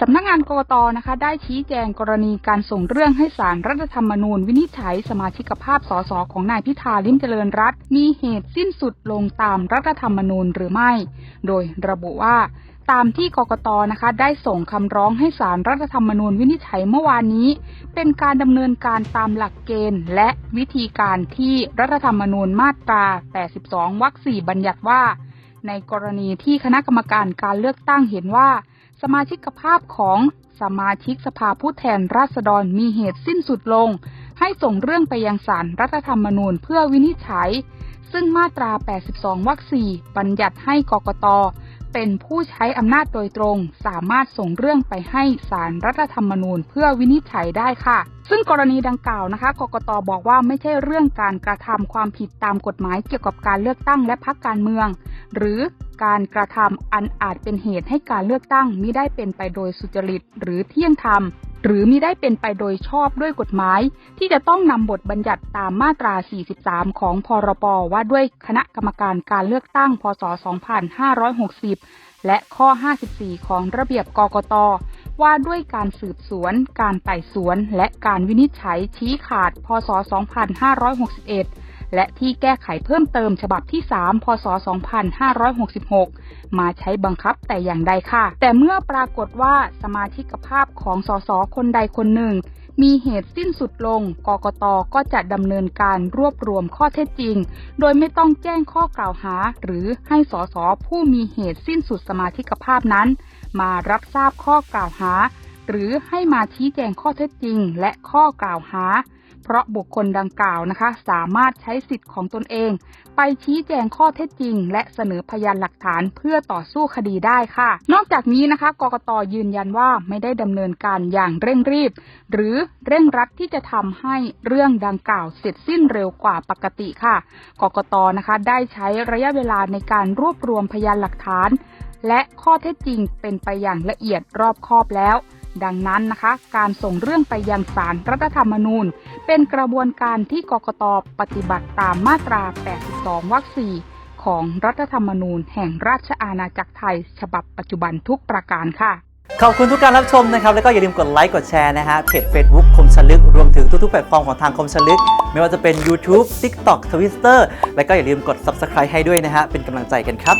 สำนักงานกกตนะคะ ได้ชี้แจงกรณีการส่งเรื่องให้สารรัฐธรรมนูญ วินิจฉัยสมาชิกภาพสสของนายพิธาลิมเจริญรัตมีเหตุสิ้นสุดลงตามรัฐธรรมนูญหรือไม่ โดยระบุว่าตามที่กกตนะคะ ได้ส่งคำร้องให้สารรัฐธรรมนูญวินิจฉัยเมื่อวานนี้ เป็นการดำเนินการตามหลักเกณฑ์ และวิธีการที่รัฐธรรมนูญมาตรา 82 วรรค 4 บัญญัติว่า ในกรณีที่คณะกรรมการการเลือกตั้งเห็นว่า สมาชิกภาพของสมาชิกสภาผู้แทนราษฎรมีเหตุสิ้นสุดลง ให้ส่งเรื่องไปยังศาลรรัฐธรรมนูญเพื่อวินิจฉัย ซึ่งมาตรา 82 วรรค 4 บัญญัติให้กกต เป็นผู้ใช้อำนาจโดยตรง สามารถส่งเรื่องไปให้ศาลรรัฐธรรมนูญ เพื่อวินิจฉัยได้ค่ะ ซึ่งกรณีดังกล่าวนะคะกกตบอกว่าไม่ใช่เรื่องการกระทำความผิดตามกฎหมายเกี่ยวกับการเลือกตั้งและพักการเมือง หรือการกระทำอันอาจเป็นเหตุให้การเลือกตั้งมิได้เป็นไปโดยสุจริตหรือเที่ยงธรรมหรือมิได้เป็นไปโดยชอบด้วยกฎหมาย ที่จะต้องนำบทบัญญัติตามมาตรา 43 ของพรบว่าด้วยคณะกรรมการการเลือกตั้ง พศ 2560 และข้อ 54 ของระเบียบกกต ว่าด้วยการสืบสวน การไต่สวน และการวินิจฉัยชี้ขาด พศ 2561 และที่แก้ไขเพิ่มเติมฉบับที่ 3 พศ 2566 มาใช้บังคับแต่อย่างใดค่ะ แต่เมื่อปรากฏว่าสมาชิกภาพของสสคนใดคนหนึ่ง มีเหตุสิ้นสุดลง กกตก็จะดำเนินการรวบรวมข้อเท็จจริง โดยไม่ต้องแจ้งข้อกล่าวหา หรือให้สสผู้มีเหตุสิ้นสุดสมาชิกภาพนั้น มารับทราบข้อกล่าวหา หรือให้มาชี้แจงข้อเท็จจริง และข้อกล่าวหา เพราะบุคคลดังกล่าวนะคะ สามารถใช้สิทธิ์ของตนเอง ไปชี้แจงข้อเท็จจริง และเสนอพยานหลักฐานเพื่อต่อสู้คดีได้ค่ะ นอกจากนี้นะคะ กกตยืนยันว่าไม่ได้ดำเนินการอย่างเร่งรีบ หรือเร่งรัดที่จะทำให้เรื่องดังกล่าวเสร็จสิ้นเร็วกว่าปกติค่ะ กกตนะคะ ได้ใช้ระยะเวลาในการรวบรวมพยานหลักฐาน และข้อเท็จจริงเป็นไปอย่างละเอียดรอบคอบแล้ว ดังนั้นนะคะ การส่งเรื่องไปยังศาลรัฐธรรมนูญ เป็นกระบวนการที่กกตปฏิบัติตามมาตรา 82 วรรค 4 ของรัฐธรรมนูญ แห่งราชอาณาจักรไทย ฉบับปัจจุบันทุกประการค่ะ ขอบคุณทุกการรับชมนะครับ แล้วก็อย่าลืมกดไลค์กดแชร์นะฮะเพจ Facebook คมชลึก รวมถึงทุกๆแพลตฟอร์มของทางคมชลึก ไม่ว่าจะเป็น YouTube TikTok Twitter แล้วก็อย่าลืมกด Subscribe ให้ด้วยนะฮะเป็นกำลังใจกันครับ